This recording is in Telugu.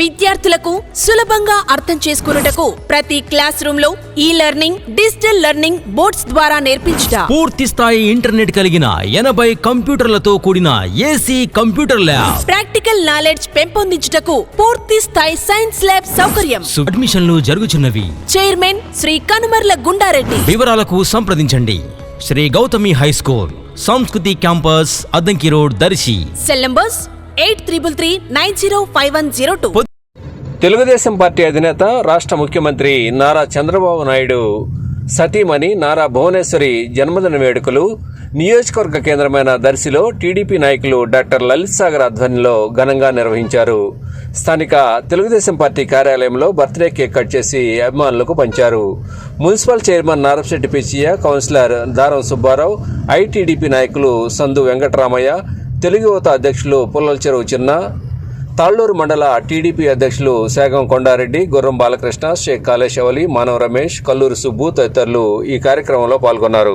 విద్యార్థులకు సులభంగా అర్థం చేసుకున్నటకు ప్రతి క్లాస్ రూమ్లో ఈ లెర్నింగ్ డిజిటల్ లెర్నింగ్ బోర్డ్స్ ద్వారా నేర్పించుట. పూర్తి స్థాయి ఇంటర్నెట్ కలిగిన ఎనభై కంప్యూటర్లతో కూడిన AC computer lab. Practical knowledge పెంపొందించుటకు పూర్తి స్థాయి సైన్స్ ల్యాబ్ సౌకర్యం. అడ్మిషన్లు జరుగుచున్నవి. చైర్మన్ శ్రీ కనుమర్ల గుండారెడ్డి. వివరాలకు సంప్రదించండి. Shri Gautami high school Sanskriti campus Addanki road Darsi. Cell numbers eight triple three nine zero five one zero two. Telugu Desam party అధినేత రాష్ట్ర ముఖ్యమంత్రి నారా చంద్రబాబు నాయుడు సతీమణి నారా భువనేశ్వరి జన్మదిన వేడుకలు నియోజకవర్గ కేంద్రమైన దర్శిలో టీడీపీ నాయకులు డాక్టర్ లలిత్ సాగర్ ఆధ్వర్యంలో ఘనంగా నిర్వహించారు. స్థానిక తెలుగుదేశం పార్టీ కార్యాలయంలో బర్త్డే కేక్ కట్ చేసి అభిమానులకు పంచారు. Municipal chairman Narapasetti Pitchaiah councillor Daram Subbarao ITDP నాయకులు సందు వెంకటరామయ్య తెలుగు యువత అధ్యక్షులు పుల్లల చెరువు చిన్న తాళ్ళూరు మండల టీడీపీ అధ్యక్షులు సేగం కొండారెడ్డి గుర్రం బాలకృష్ణ షేక్ కాళేశవలి మానవ రమేష్ కల్లూరు సుబ్బు తదితరులు ఈ కార్యక్రమంలో పాల్గొన్నారు.